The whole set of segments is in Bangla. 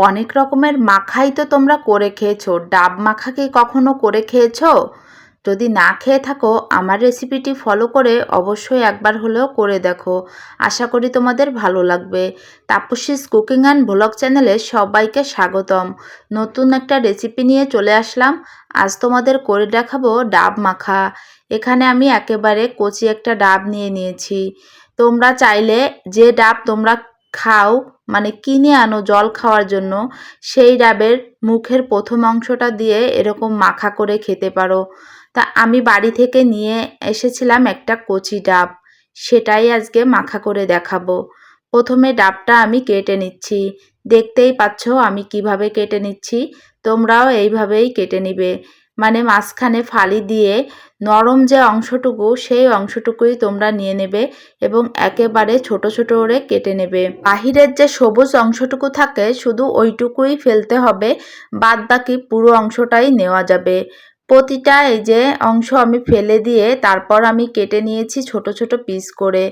অনেক রকমের মাখাই তো তোমরা করে খেয়েছো। ডাব মাখা কি কখনো করে খেয়েছো? যদি না খেয়ে থাকো, আমার রেসিপিটি ফলো করে অবশ্যই একবার হলেও করে দেখো। আশা করি তোমাদের ভালো লাগবে। তাপসিস কুকিং অ্যান্ড ব্লগ চ্যানেলে সবাইকে স্বাগতম। নতুন একটা রেসিপি নিয়ে চলে আসলাম। আজ তোমাদের করে দেখাবো ডাব মাখা। এখানে আমি একেবারে কচি একটা ডাব নিয়ে নিয়েছি। তোমরা চাইলে যে ডাব তোমরা খাও মানে কিনে আনো জল খাওয়ার জন্য, সেই ডাবের মুখের প্রথম অংশটা দিয়ে এরকম মাখা করে খেতে পারো। তা আমি বাড়ি থেকে নিয়ে এসেছিলাম একটা কচি ডাব, সেটাই আজকে মাখা করে দেখাবো। প্রথমে ডাবটা আমি কেটে নিচ্ছি। দেখতেই পাচ্ছ আমি কীভাবে কেটে নিচ্ছি, তোমরাও এইভাবেই কেটে নিবে। মানে মাঝখানে ফালি দিয়ে নরম যে অংশটুকু, সেই অংশটুকুই তোমরা নিয়ে নেবে এবং একেবারে ছোট ছোট করে কেটে নেবে। বাহিরের যে সবুজ অংশটুকু থাকে, শুধু ওইটুকুই ফেলতে হবে বাদ বাকি পুরো অংশটাই নেওয়া যাবে। প্রতিটা এই যে অংশ আমি ফেলে দিয়ে তারপর আমি কেটে নিয়েছি ছোট ছোট পিস করে।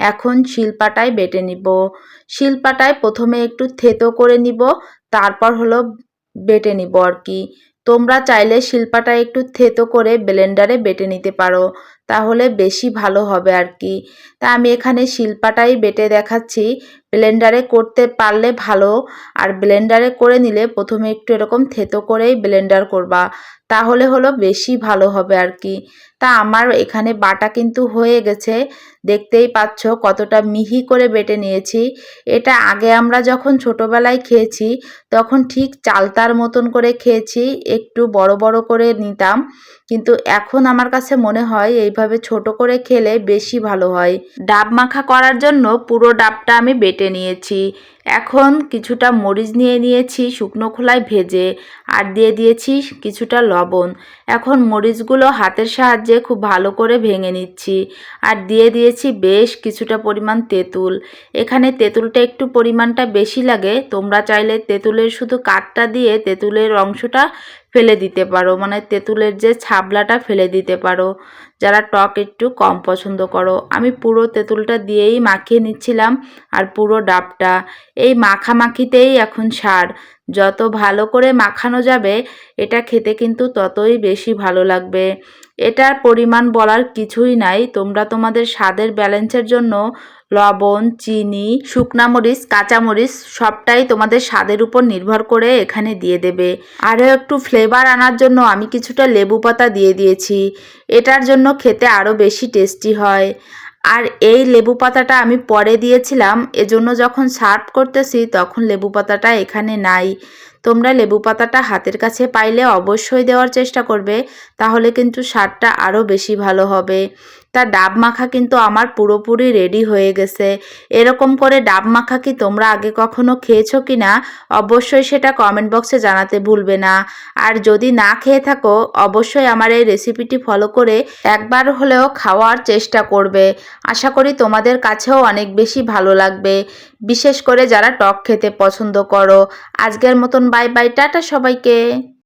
এখন শিলপাটায় বেটে নিব। শিলপাটায় প্রথমে একটু থেতো করে নিব, তারপর হলো বেটে নিব আর কি। তোমরা চাইলে শিল্পাটা একটু থেতো করে ব্লেন্ডারে বেটে নিতে পারো। তাহলে বেশি ভালো হবে আর কি। তা আমি এখানে শিল্পাটাই বেটে দেখাচ্ছি। ব্লেন্ডারে করতে পারলে ভালো, আর ব্লেন্ডারে করে নিলে প্রথমে একটু এরকম থেতো করেই ব্লেন্ডার করবা, তাহলে হলো বেশি ভালো হবে আর কি। তা আমার এখানে বাটা কিন্তু হয়ে গেছে, দেখতেই পাচ্ছ কতটা মিহি করে বেটে নিয়েছি। এটা আগে আমরা যখন ছোটোবেলায় খেয়েছি, তখন ঠিক চালতার মতন করে খেয়েছি, একটু বড় বড় করে নিতাম, কিন্তু এখন আমার কাছে মনে হয় এইভাবে ছোট করে খেলে বেশি ভালো হয়। ডাব মাখা করার জন্য পুরো ডাবটা আমি বেটে নিয়েছি। এখন কিছুটা মরিচ নিয়ে নিয়েছি শুকনো খোলায় ভেজে আর দিয়ে দিয়েছি কিছুটা লবণ। এখন মরিচগুলো হাতের সাহায্যে খুব ভালো করে ভেঙে নিচ্ছি আর দিয়ে দিয়েছি বেশ কিছুটা পরিমাণ তেঁতুল। এখানে তেঁতুলটা একটু পরিমাণটা বেশি লাগে, তোমরা চাইলে তেঁতুলের শুধু কাঠটা দিয়ে তেঁতুলের অংশটা ফেলে দিতে পারো। মানে তেঁতুলের যে ছাবলাটা ফেলে দিতে পারো। যারা টক একটু কম পছন্দ করো। আমি পুরো তেঁতুলটা দিয়েই মাখিয়ে নিচ্ছিলাম আর পুরো ডাবটা। এই মাখামাখিতেই এখন সার। যত ভালো করে মাখানো যাবে, এটা খেতে কিন্তু ততই বেশি ভালো লাগবে। এটার পরিমাণ বলার কিছুই নাই। তোমরা তোমাদের স্বাদের ব্যালেন্সের জন্য লবণ, চিনি, শুকনা মরিচ কাঁচামরিচ সবটাই তোমাদের স্বাদের উপর নির্ভর করে এখানে দিয়ে দেবে। আরও একটু ফ্লেভার আনার জন্য আমি কিছুটা লেবু পাতা দিয়ে দিয়েছি। এটার জন্য খেতে আরও বেশি টেস্টি হয়। আর এই লেবু পাতাটা আমি পরে দিয়েছিলাম। এজন্য যখন সার্ভ করতেছি তখন লেবু পাতাটা এখানে নাই। তোমরা লেবু পাতাটা হাতের কাছে পাইলে অবশ্যই দেওয়ার চেষ্টা করবে, তাহলে কিন্তু স্বাদটা আরও বেশি ভালো হবে। তা ডাব মাখা কিন্তু আমার পুরোপুরি রেডি হয়ে গেছে। এরকম করে ডাব মাখা কি তোমরা আগে কখনো খেয়েছো কি না অবশ্যই সেটা কমেন্ট বক্সে জানাতে ভুলবে না। আর যদি না খেয়ে থাকো, অবশ্যই আমার এই রেসিপিটি ফলো করে একবার হলেও খাওয়ার চেষ্টা করবে। আশা করি তোমাদের কাছেও অনেক বেশি ভালো লাগবে। বিশেষ করে যারা টক খেতে পছন্দ করো। আজকের মতন বাই বাই টাটা সবাইকে।